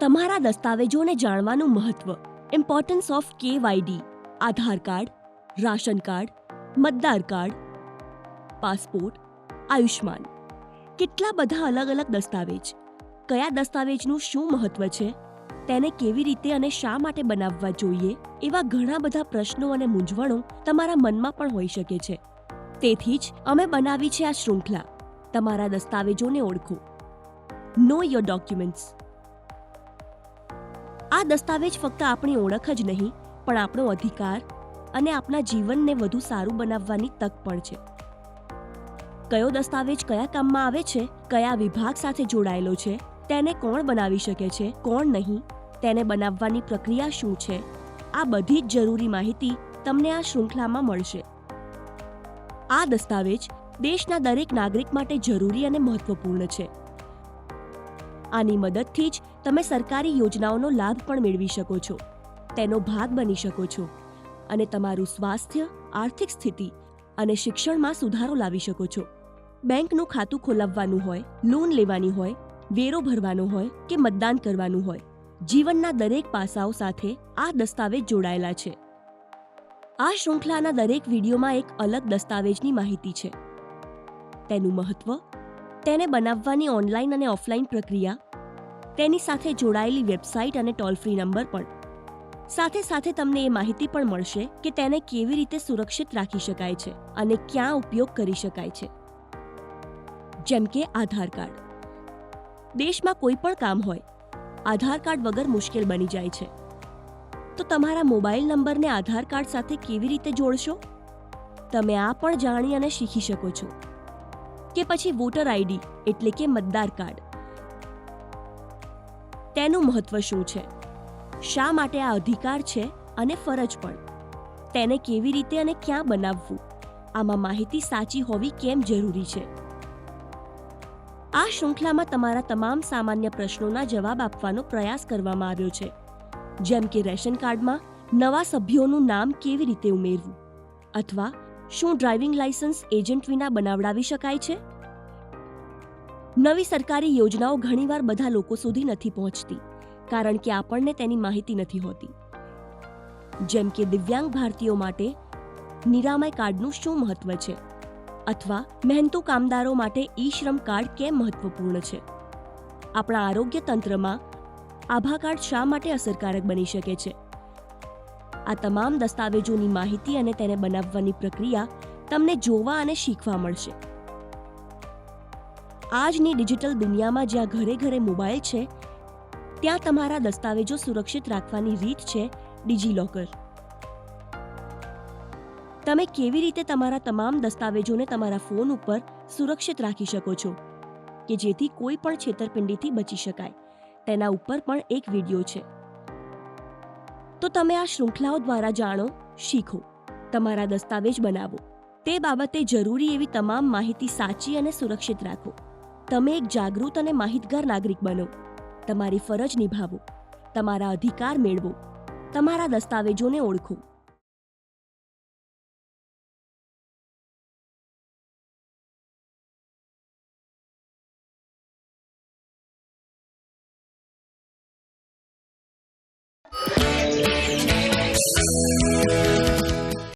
તમારા દસ્તાવેજોને જાણવાનું મહત્વ. Importance of KYD Aadhaar card, ration card, મતદાર કાર્ડ, પાસપોર્ટ, આયુષ્માન. કેટલા બધા અલગ અલગ દસ્તાવેજ. કયા દસ્તાવેજનું શું મહત્વ છે, તેને કેવી રીતે અને શા માટે બનાવવા જોઈએ, એવા ઘણા બધા પ્રશ્નો અને મૂંઝવણો તમારા મનમાં પણ હોઈ શકે છે. તેથી જ અમે બનાવી છે આ શૃંખલા. તમારા દસ્તાવેજોને ઓળખો. નો યોર ડોક્યુમેન્ટ્સ આ દસ્તાવેજ ફક્ત આપણી ઓળખ જ નહીં, પણ આપણો અધિકાર અને આપણા જીવનને વધુ સારું બનાવવાની તક પણ છે. કયો દસ્તાવેજ કયા કામમાં આવે છે, કયા વિભાગ સાથે જોડાયેલો છે, તેને કોણ બનાવી શકે છે, કોણ નહીં, તેને બનાવવાની પ્રક્રિયા શું છે, આ બધી જ જરૂરી માહિતી તમને આ શૃંખલામાં મળશે. આ દસ્તાવેજ દેશના દરેક નાગરિક માટે જરૂરી અને મહત્વપૂર્ણ છે. આની મદદથી જ તમે સરકારી યોજનાઓનો લાભ પણ મેળવી શકો છો. તેનો ભાગ બની શકો છો. અને તમારું સ્વાસ્થ્ય, આર્થિક સ્થિતિ અને શિક્ષણમાં સુધારો લાવી શકો છો. બેંકનું ખાતું ખોલાવવાનું હોય, લોન લેવાની હોય, વેરો ભરવાનો હોય કે મતદાન કરવાનું હોય, જીવનના દરેક પાસાઓ સાથે આ દસ્તાવેજ જોડાયેલા છે. આ શૃંખલાના દરેક વિડીયોમાં એક અલગ દસ્તાવેજની માહિતી છે. તેનું મહત્વ? તેને બનાવવાની ઓનલાઈન અને ઓફલાઈન પ્રક્રિયા તેની સાથે જોડાયેલી વેબસાઇટ અને ટોલ ફ્રી નંબર પણ. સાથે સાથે તમને એ માહિતી પણ મળશે કે તેને કેવી રીતે સુરક્ષિત રાખી શકાય છે અને ક્યાં ઉપયોગ કરી શકાય છે. જેમ કે આધાર કાર્ડ. દેશમાં કોઈ પણ કામ હોય, આધાર કાર્ડ વગર મુશ્કેલ બની જાય છે. તો તમારા મોબાઈલ નંબરને આધાર કાર્ડ સાથે કેવી રીતે જોડશો? તમે આ પણ જાણી અને શીખી શકો છો. કે પછી વોટર આઈડી એટલે કે મતદાર કાર્ડ. તેનું મહત્વ શું છે? શા માટે આ અધિકાર છે અને ફરજ પણ? તેને કેવી રીતે અને ક્યાં બનાવવું? આમાં માહિતી સાચી હોવી કેમ જરૂરી છે? આ શૃંખલામાં તમારા તમામ સામાન્ય પ્રશ્નોના જવાબ આપવાનો પ્રયાસ કરવામાં આવ્યો છે. જેમ કે રેશન કાર્ડમાં નવા સભ્યોનું નામ કેવી રીતે ઉમેરવું? અથવા શું ડ્રાઇવિંગ લાયસન્સ એજન્ટ વિના બનાવડાવી શકાય છે? નવી સરકારી યોજનાઓ ઘણીવાર બધા લોકો સુધી નથી પહોંચતી, કારણ કે આપણને તેની માહિતી નથી હોતી. જેમ કે દિવ્યાંગ ભારતીયો માટે નિરામય કાર્ડનું શું મહત્વ છે? અથવા મહેનતુ કામદારો માટે ઈ શ્રમ કાર્ડ કેમ મહત્વપૂર્ણ છે? આપણા આરોગ્ય તંત્રમાં આભા કાર્ડ શા માટે અસરકારક બની શકે છે? આ તમામ દસ્તાવેજોની માહિતી અને તેને બનાવવાની પ્રક્રિયા તમને જોવા અને શીખવા મળશે. આજની ડિજિટલ દુનિયામાં જ્યાં ઘરે ઘરે મોબાઈલ છે, ત્યાં તમારા દસ્તાવેજો સુરક્ષિત રાખવાની રીત છે ડિજિલોકર. તમે કેવી રીતે તમારા તમામ દસ્તાવેજોને તમારા ફોન ઉપર સુરક્ષિત રાખી શકો છો, કે જેથી કોઈ પણ છેતરપિંડીથી બચી શકાય? તેના ઉપર પણ એક વીડિયો છે. તો તમે આ શૃંખલાઓ દ્વારા જાણો, શીખો, તમારા દસ્તાવેજ બનાવો. તે બાબતે જરૂરી એવી તમામ માહિતી સાચી અને સુરક્ષિત રાખો. તમે એક જાગૃત અને માહિતગાર નાગરિક બનો. તમારી ફરજ નિભાવો. તમારા અધિકાર મેળવો. તમારા દસ્તાવેજોને ઓળખો.